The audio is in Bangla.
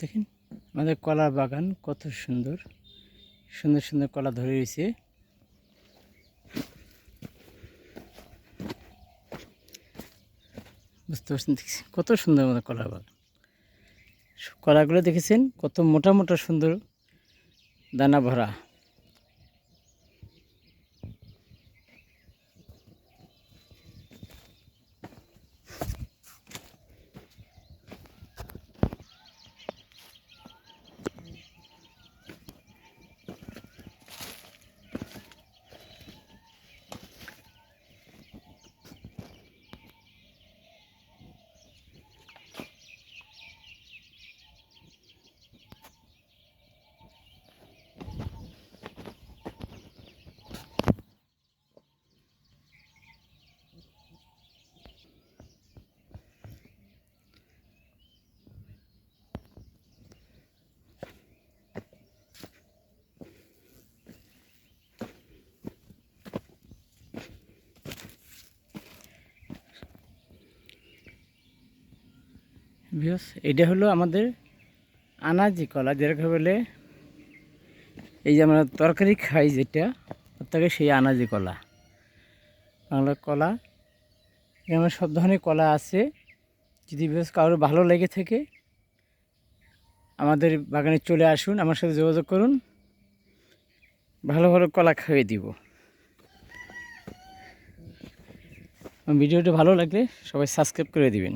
দেখেন, আমাদের কলার বাগান কত সুন্দর। সুন্দর সুন্দর কলা ধরে রয়েছে। বুঝতে পারছেন দেখছি কত সুন্দর আমাদের কলার বাগান। কলাগুলো দেখেছেন, কত মোটা মোটা সুন্দর দানা ভরা। ভিউস এটা হলো আমাদের আনাজি কলা, যেটাকে বলে এই যে আমরা তরকারি খাই যেটা থেকে সেই আনাজি কলা। বাংলা কলা, এখানে সব ধরনের কলা আছে। যদি ভিউস কারোর ভালো লেগে থাকে, আমাদের বাগানে চলে আসুন, আমার সাথে যোগাযোগ করুন। ভালো ভালো কলা খাইয়ে দিব। ভিডিওটা ভালো লাগলে সবাই সাবস্ক্রাইব করে দিবেন।